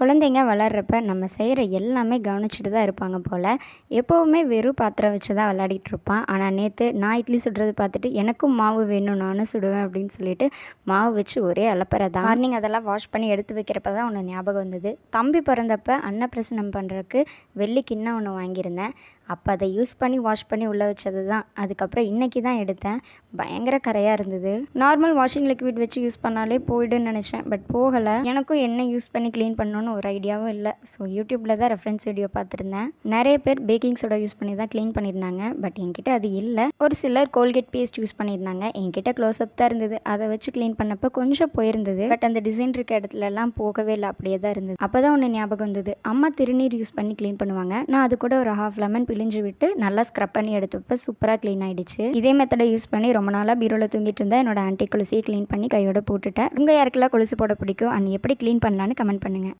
குழந்தைங்க வளர்கிறப்ப நம்ம செய்கிற எல்லாமே கவனிச்சுட்டு தான் இருப்பாங்க போல். எப்போவுமே வெறும் பாத்திரம் வச்சு தான் விளையாடிட்டு இருப்பான். ஆனால் நேற்று நான் இட்லி சுடுறது பார்த்துட்டு எனக்கும் மாவு வேணும் நானும் சுடுவேன் அப்படின்னு சொல்லிட்டு மாவு வச்சு ஒரே அலப்பறை தான். மார்னிங் அதெல்லாம் வாஷ் பண்ணி எடுத்து வைக்கிறப்ப தான் ஒன்று ஞாபகம் வந்தது. தம்பி பிறந்தப்ப அன்னப்பிரசனம் பண்ணுறதுக்கு வெள்ளி கிண்ணம் ஒன்று வாங்கியிருந்தேன். அப்போ அதை யூஸ் பண்ணி வாஷ் பண்ணி உள்ளே வச்சது தான். அதுக்கப்புறம் இன்றைக்கி தான் எடுத்தேன். பயங்கர கரையாக இருந்தது. நார்மல் வாஷிங் லிக்விட் வச்சு யூஸ் பண்ணாலே போயிடுன்னு நினச்சேன். பட் போகலை. எனக்கும் என்ன யூஸ் பண்ணி க்ளீன் பண்ணணும்னு ஒரு ஐடியாவும் இல்லை. ஸோ யூடியூப்பில் தான் ரெஃபரன்ஸ் வீடியோ பார்த்துருந்தேன். நிறைய பேர் பேக்கிங் சோடா யூஸ் பண்ணி தான் க்ளீன் பண்ணியிருந்தாங்க. பட் என்கிட்ட அது இல்லை. ஒரு சிலர் கோல்கேட் பேஸ்ட் யூஸ் பண்ணியிருந்தாங்க. என்கிட்ட க்ளோஸ்அப் தான் இருந்தது. அதை வச்சு க்ளீன் பண்ணப்போ கொஞ்சம் போயிருந்தது. பட் அந்த டிசைன் இருக்க இடத்துலலாம் போகவே இல்லை. அப்படியே தான் இருந்தது. அப்போ தான் ஒன்று ஞாபகம் வந்தது. அம்மா திருநீர் யூஸ் பண்ணி க்ளீன் பண்ணுவாங்க. நான் அது கூட ஒரு ஹாஃப் லெமன் பிழிஞ்சு விட்டு நல்லா ஸ்க்ரப் பண்ணி எடுத்தப்போ சூப்பராக க்ளீன் ஆகிடுச்சு இதே மெத்தடை யூஸ் பண்ணி ரொம்ப நாளாக பீரோவில் தூங்கிட்டு இருந்தால் என்னோட ஆன்டி கொலுசியை க்ளீன் பண்ணி கையோட போட்டுட்டேன். உங்கள் யாருக்கெல்லாம் கொலுசு போட பிடிக்கும்? அண்ட் எப்படி க்ளீன் பண்ணலான்னு கமெண்ட் பண்ணுங்கள்